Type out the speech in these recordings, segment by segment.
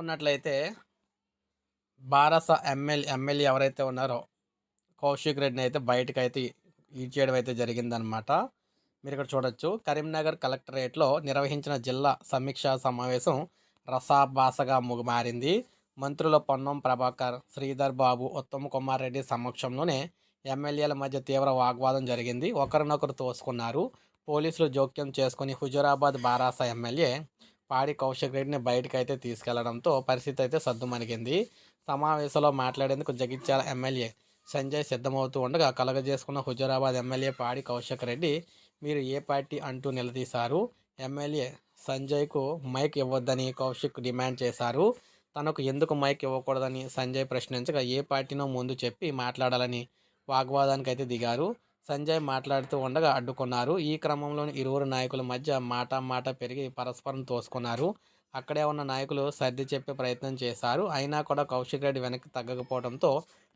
చూసుకున్నట్లయితే బారస MLA MLA ఎవరైతే ఉన్నారో కౌశిక్ రెడ్డిని అయితే బయటకు అయితే ఈడ్చేయడం అయితే జరిగిందనమాట మీరు ఇక్కడ చూడొచ్చు. కరీంనగర్ కలెక్టరేట్లో నిర్వహించిన జిల్లా సమీక్షా సమావేశం రసాభాసగా మారింది. మంత్రుల పొన్నం ప్రభాకర్ శ్రీధర్ బాబు ఉత్తమ్ కుమార్ రెడ్డి సమక్షంలోనే ఎమ్మెల్యేల మధ్య తీవ్ర వాగ్వాదం జరిగింది. ఒకరినొకరు తోసుకున్నారు. పోలీసులు జోక్యం చేసుకుని హుజురాబాద్ బారాస ఎమ్మెల్యే పాడి కౌశిక్ రెడ్డిని బయటకు అయితే తీసుకెళ్ళడంతో పరిస్థితి అయితే సద్దుమణిగింది సమావేశంలో మాట్లాడేందుకు జగిత్యాల ఎమ్మెల్యే సంజయ్ సిద్ధమవుతూ ఉండగా కలగజేసుకున్న హుజరాబాద్ ఎమ్మెల్యే పాడి కౌశిక్ రెడ్డి మీరు ఏ పార్టీ అంటూ నిలదీశారు? ఎమ్మెల్యే సంజయ్కు మైక్ ఇవ్వద్దని కౌశిక్ డిమాండ్ చేశారు. తనకు ఎందుకు మైక్ ఇవ్వకూడదని సంజయ్ ప్రశ్నించగా ఏ పార్టీనో ముందు చెప్పి మాట్లాడాలని వాగ్వాదానికి అయితే దిగారు. సంజయ్ మాట్లాడుతూ ఉండగా అడ్డుకున్నారు. ఈ క్రమంలోని ఇరువురు నాయకుల మధ్య మాట మాట పెరిగి పరస్పరం తోసుకున్నారు. అక్కడే ఉన్న నాయకులు సర్ది చెప్పే ప్రయత్నం చేశారు. అయినా కూడా కౌశిక్ రెడ్డి వెనక్కి తగ్గకపోవడంతో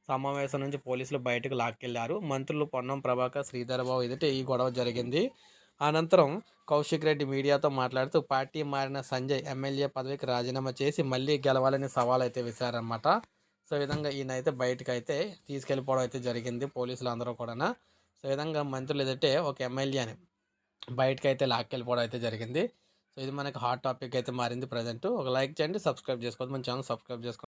సమావేశం నుంచి పోలీసులు బయటకు లాక్కెళ్ళారు. మంత్రులు పొన్నం ప్రభాకర్ శ్రీధరబాబు ఎదుటి ఈ గొడవ జరిగింది. అనంతరం కౌశిక్ రెడ్డి మీడియాతో మాట్లాడుతూ పార్టీ మారిన సంజయ్ ఎమ్మెల్యే పదవికి రాజీనామా చేసి మళ్ళీ గెలవాలని సవాల్ అయితే విసారన్నమాట సో విధంగా ఈయన అయితే బయటకు అయితే తీసుకెళ్ళిపోవడం అయితే జరిగింది పోలీసులు అందరూ కూడా సో ఈ విధంగా మంత్రులు ఎదుటే ఒక ఎమ్మెల్యేని బయటకు అయితే లాక్కెళ్ళిపోవడం అయితే జరిగింది. సో ఇది మనకి హాట్ టాపిక్ అయితే మారింది ప్రజెంట్. ఒక లైక్ చేయండి సబ్స్క్రైబ్ చేసుకోండి. మన ఛానల్ సబ్స్క్రైబ్ చేసుకోండి.